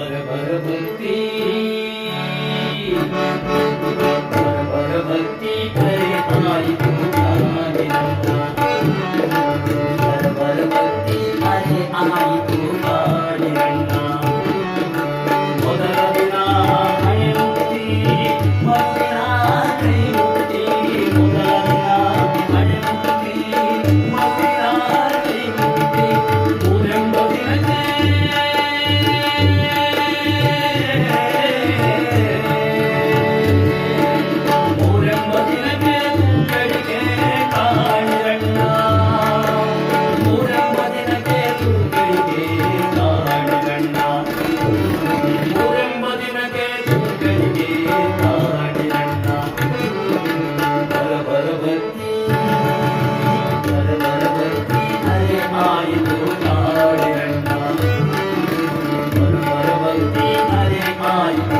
પરવર ભક્તિ নাই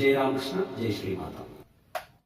जय राम कृष्ण जय श्री माता।